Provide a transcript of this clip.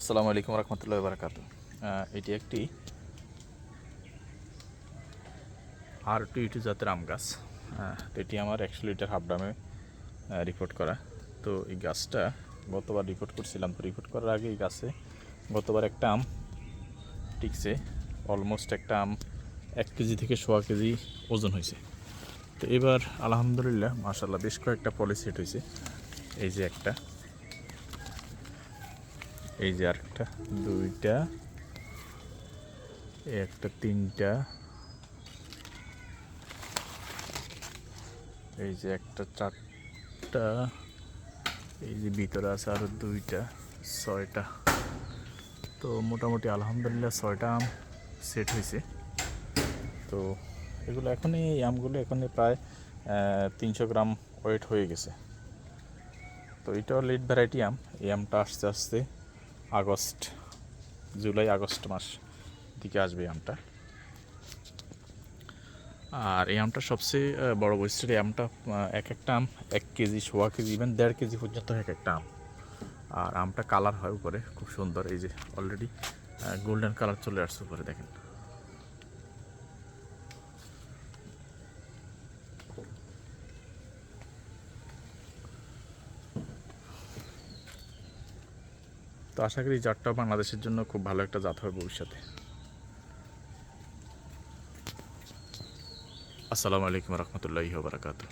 আসসালামু আলাইকুম রহমতুল্লাহ বারকাত এটি একটি আর টু ইটু জাতের আম গাছ। এটি আমার একশো লিটার হাফ ডামে রিপোর্ট করা। তো এই গাছটা গতবার রিপোর্ট করছিলাম। তো রিপোর্ট করার আগে এই গাছে গতবার একটা আম টিকছে। অলমোস্ট একটা আম এক কেজি থেকে সোয়া কেজি ওজন হয়েছে। তো এবার আলহামদুলিল্লাহ মাশাল্লাহ বেশ কয়েকটা পলিসেট হয়েছে। এই যে একটা। এই যে আরেকটা, দুইটা, একটা, তিনটা, এই যে একটা, চারটা, এই যে ভিতরে আছে আরও দুইটা, ছয়টা। তো মোটামুটি আলহামদুলিল্লাহ ছয়টা আম সেট হয়েছে। তো এগুলো এখনই এই আমগুলো এখনই প্রায় তিনশো গ্রাম ওয়েট হয়ে গেছে। তো এটাও লেট ভ্যারাইটি আম, এই আমটা আস্তে আস্তে আগস্ট, জুলাই আগস্ট মাস দিকে আসবে এই আমটা। আর এই আমটা সবচেয়ে বড় বৈশিষ্ট্য এই আমটা এক একটা আম এক কেজি, সোয়া কেজি ইভেন দেড় কেজি পর্যন্ত এক একটা আম। আর আমটা কালার হয় উপরে, খুব সুন্দর, এই যে অলরেডি গোল্ডেন কালার চলে আসছে উপরে, দেখেন। তো আশা করি জাতটা বাংলাদেশের জন্য খুব ভালো একটা জাত হবে ভবিষ্যতে। আসসালামু আলাইকুম রহমতুল্লাহি বারাকাতু